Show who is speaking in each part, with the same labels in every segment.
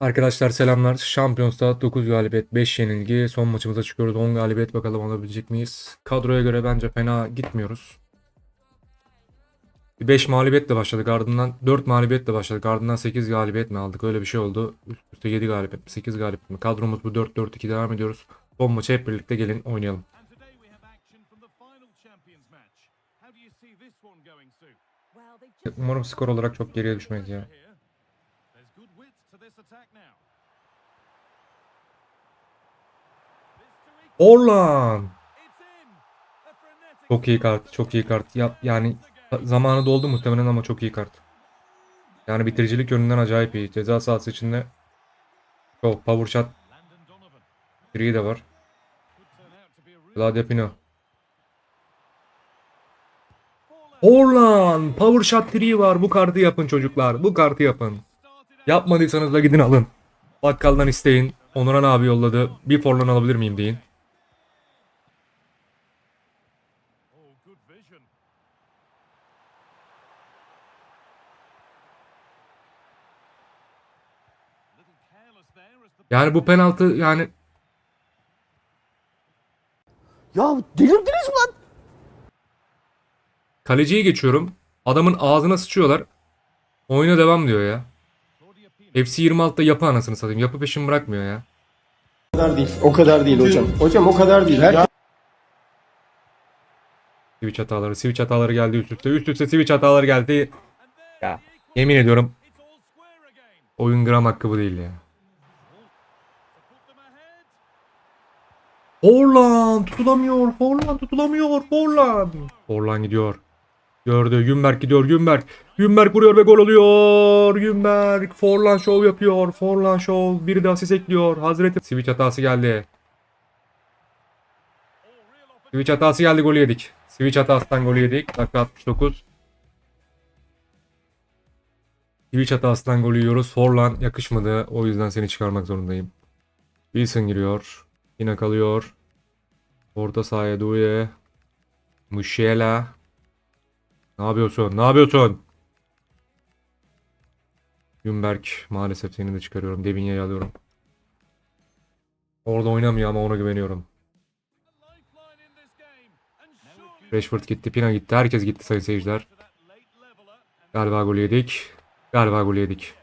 Speaker 1: Arkadaşlar selamlar. Şampiyonsta 9 galibiyet, 5 yenilgi. Son maçımıza çıkıyoruz. 10 galibiyet bakalım alabilecek miyiz? Kadroya göre bence fena gitmiyoruz. 5 mağlubiyetle başladık. Ardından 4 mağlubiyetle başladık. Ardından 8 galibiyet mi aldık? Öyle bir şey oldu. Üst üste 7 galibiyet mi? 8 galibiyet mi? Kadromuz bu 4-4-2 devam ediyoruz. Son maçı hep birlikte gelin oynayalım. Umarım skor olarak çok geriye düşmeyiz ya. Orlan! Çok iyi kart, çok iyi kart. Ya, yani zamanı doldu muhtemelen ama çok iyi kart. Yani bitiricilik yönünden acayip iyi. Ceza sahası içinde çok power shot free de var.
Speaker 2: Could turn out to be a real
Speaker 1: Vlade Pino.
Speaker 2: baller.
Speaker 1: Orlan! Power shot free var. Bu kartı yapın çocuklar. Bu kartı yapın. Yapmadıysanız da gidin alın. Bakkaldan isteyin. Onuran abi yolladı. Bir forlan alabilir miyim deyin. Yani bu penaltı yani
Speaker 3: Ya delirdiniz mi lan?
Speaker 1: kaleciyi geçiyorum. Adamın ağzına sıçıyorlar. Oyuna devam diyor ya. FC 26'da yapı anasını satayım. Yapı peşimi bırakmıyor ya.
Speaker 3: O kadar değil. O kadar değil hocam. Hocam o kadar değil. Her
Speaker 1: Switch hataları, switch hataları geldi üst üste. Üst üste switch hataları geldi. Ya yemin ediyorum oyun gram hakkı bu değil ya. Forlan tutulamıyor. Forlan tutulamıyor. Forlan. Forlan gidiyor. Gördü. Günberk gidiyor. Günberk. Günberk vuruyor ve gol oluyor. Günberk. Forlan şov yapıyor. Forlan şov. Biri de asist ekliyor. Hazreti. Switch hatası geldi. Switch hatası geldi. Golü yedik. Switch hatasından golü yedik. Dakika 69. Switch hatasından golü yiyoruz. Forlan yakışmadı. O yüzden seni çıkarmak zorundayım. Wilson giriyor. Yine kalıyor. Orta sahaya Douye. Musiala. Ne yapıyorsun? Ne yapıyorsun? Günberk maalesef seni de çıkarıyorum. Devinya'yı alıyorum. Orada oynamıyor ama ona güveniyorum. Rashford gitti, Pina gitti. Herkes gitti sayın seyirciler. Galiba golü yedik. Galiba golü yedik.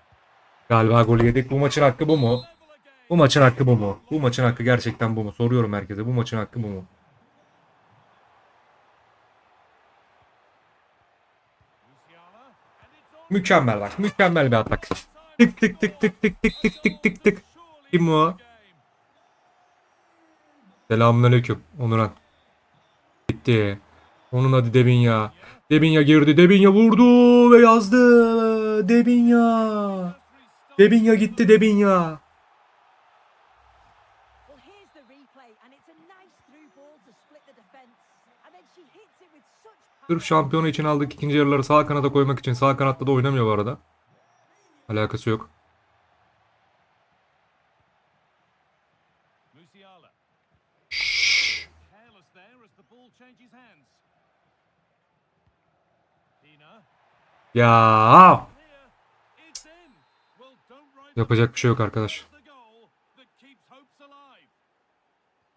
Speaker 1: Galiba golü yedik. Bu maçın hakkı bu mu? Bu maçın hakkı bu mu? Bu maçın hakkı gerçekten bu mu? Soruyorum herkese. Bu maçın hakkı bu mu? Mükemmel bak. Mükemmel bir atak. Tık tık tık tık tık tık tık tık tık tık. Kim o? Selamünaleyküm Onuran. Gitti. Onun adı Debinya. Debinya girdi. Debinya vurdu ve yazdı. Debinya. Debinya gitti Debinya. Sırf şampiyonu için aldık ikinci yarıları sağ kanada koymak için. Sağ kanatta da oynamıyor bu arada. Alakası yok. Ya. Yapacak bir şey yok arkadaş.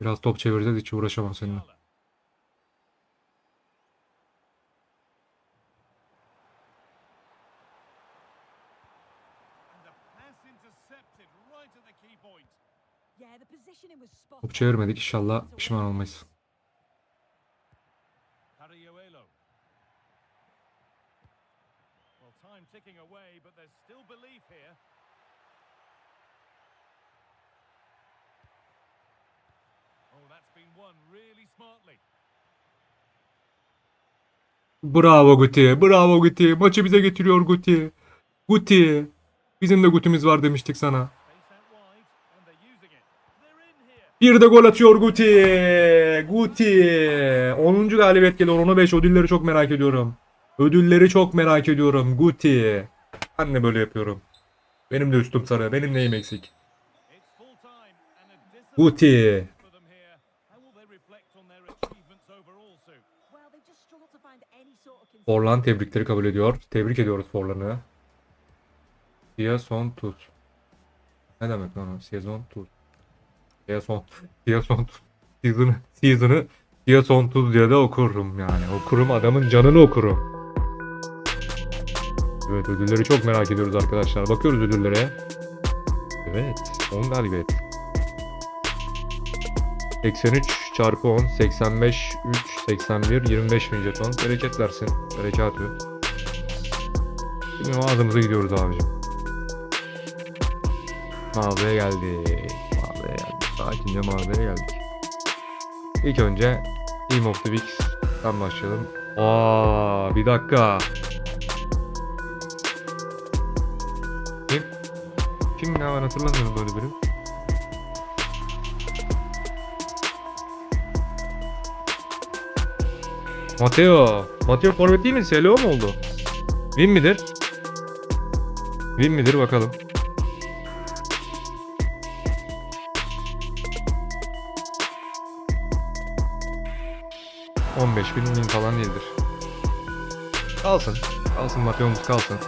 Speaker 1: Biraz top çevireceğiz hiç uğraşamam seninle. Top çevirmedik inşallah pişman olmayız.
Speaker 2: Cariuelo. Well, time ticking away, but there's still belief here. Oh, that's been won really smartly.
Speaker 1: Bravo Guti. Bravo Guti. Maçı bize getiriyor Guti. Guti. Bizim de Guti'miz var demiştik sana. Bir de gol atıyor Guti. Guti. 10. galibiyet geliyor. 10'a 5. Ödülleri çok merak ediyorum. Ödülleri çok merak ediyorum. Guti. Ben de böyle yapıyorum. Benim de üstüm sarı. Benim neyim eksik? Guti. Forlan tebrikleri kabul ediyor. Tebrik ediyoruz Forlan'ı. Sezon tut. Ne demek lan o? Sezon tut. Sezon tur. Season'ı. Season'ı. Sezon tur diye de okurum yani. Okurum adamın canını okurum. Evet ödülleri çok merak ediyoruz arkadaşlar. Bakıyoruz ödüllere. Evet. 10 galibiyet. 83 çarpı 10 85 3 81 25 bin jeton bereket versin berekatü şimdi mağazamıza gidiyoruz abicim mağazaya geldik sakince mağazaya geldik İlk önce Team of the Weeks'ten başlayalım Aa, bir dakika kim kim ne var hatırlamıyorum böyle biri Mateo. Mateo forvet değil mi? SLO mu oldu? Win midir? Win midir bakalım. ...15 bin win falan değildir. Kalsın. Kalsın Mateo'muz kalsın.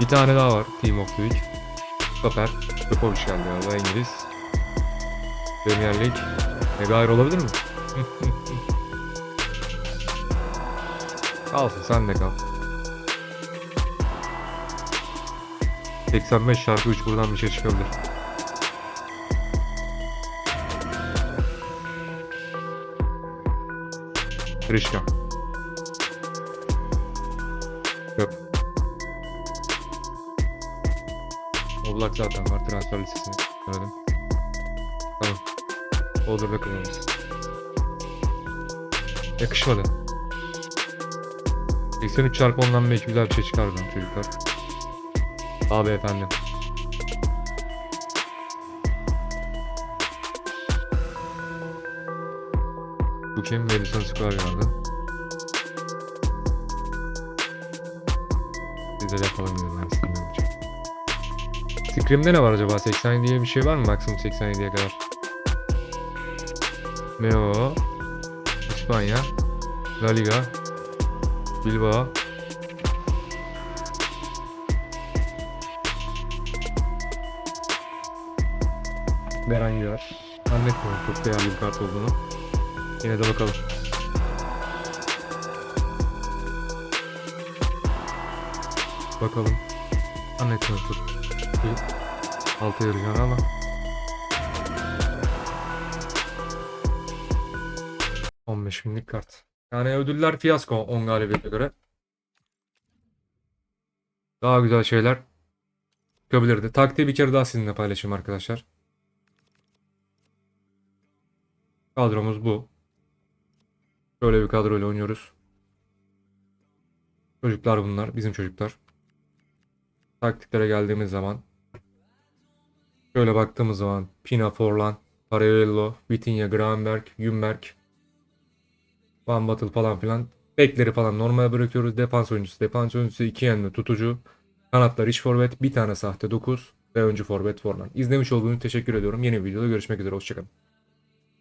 Speaker 1: Bir tane daha var Team of the Week. Stoper. Stopovic geldi ya. İngiliz. Premier League. Megair olabilir mi? Kalsın sen de kal. 85 çarpı 3 buradan bir şey çıkabilir. Trişka. Yok. Oblak zaten var transfer listesini söyledim. Tamam. Olur da kullanırız. Yakışmadı. 83 çarpı 10'dan belki güzel bir şey çıkar buradan çocuklar. Abi efendim. Bu kim? Madison Square Garden. Yapalım dedim ben sizinle önce. Scrim'de ne var acaba? 87 diye bir şey var mı? Maksimum 87'ye kadar. Meo. İspanya. La Liga. Bilbao. Beren var. Zannetmiyorum çok değerli bir kart olduğunu. Yine de bakalım. Bakalım. Çok. Bir altı yarayacağını ama. ...15 binlik kart. Yani ödüller fiyasko 10 galibiyete göre. Daha güzel şeyler çıkabilirdi. Taktiği bir kere daha sizinle paylaşayım arkadaşlar. Kadromuz bu. Böyle bir kadroyla oynuyoruz. Çocuklar bunlar. Bizim çocuklar. Taktiklere geldiğimiz zaman şöyle baktığımız zaman Pina Forlan, Paralello, Vitinha, Gravenberg, Jumberg, Van Battle falan filan. Bekleri falan normale bırakıyoruz. Defans oyuncusu, defans oyuncusu, iki yanlı tutucu. Kanatlar iç forvet, bir tane sahte 9 ve öncü forvet Forlan. İzlemiş olduğunuz için teşekkür ediyorum. Yeni bir videoda görüşmek üzere. Hoşçakalın.